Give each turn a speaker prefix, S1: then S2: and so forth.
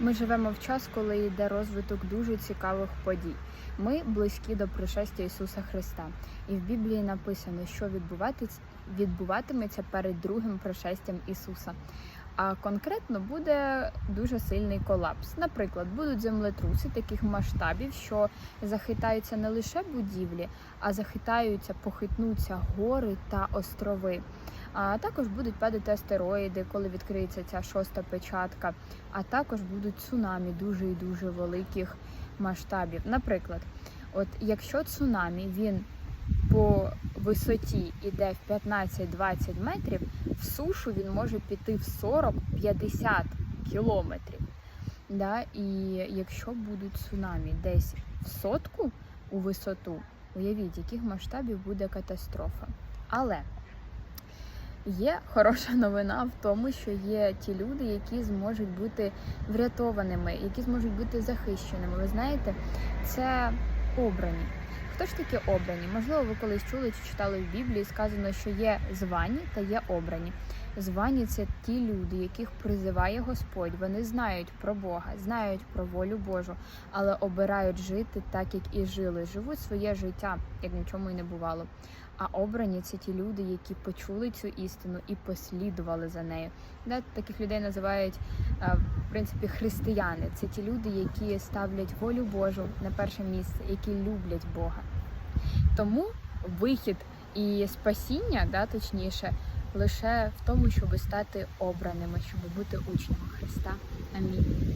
S1: Ми живемо в час, коли йде розвиток дуже цікавих подій. Ми близькі до пришестя Ісуса Христа, і в Біблії написано, що відбуватиметься перед другим пришестям Ісуса. А конкретно буде дуже сильний колапс. Наприклад, будуть землетруси таких масштабів, що захитаються не лише будівлі, а захитаються, похитнуться гори та острови. А також будуть падати астероїди, коли відкриється ця шоста печатка. А також будуть цунамі дуже і дуже великих масштабів. Наприклад, от якщо цунамі він по висоті йде в 15-20 метрів, в сушу він може піти в 40-50 кілометрів. Да? І якщо будуть цунамі десь в сотку у висоту, уявіть, яких масштабів буде катастрофа. Але Є хороша новина в тому, що є ті люди, які зможуть бути врятованими, які зможуть бути захищеними. Ви знаєте, це обрані. Хто ж такі обрані? Можливо, ви колись чули чи читали в Біблії, сказано, що є звані та є обрані. Звані це ті люди, яких призиває Господь. Вони знають про Бога, знають про волю Божу, але обирають жити так, як і жили. Живуть своє життя, як нічому й не бувало. А обрані це ті люди, які почули цю істину і послідували за нею. Таких людей називають е, в принципі християни. Це ті люди, які ставлять волю Божу на перше місце, які люблять Бога. Тому вихід і спасіння, да, точніше, лише в тому, щоб стати обраними, щоб бути учнями Христа. Амінь.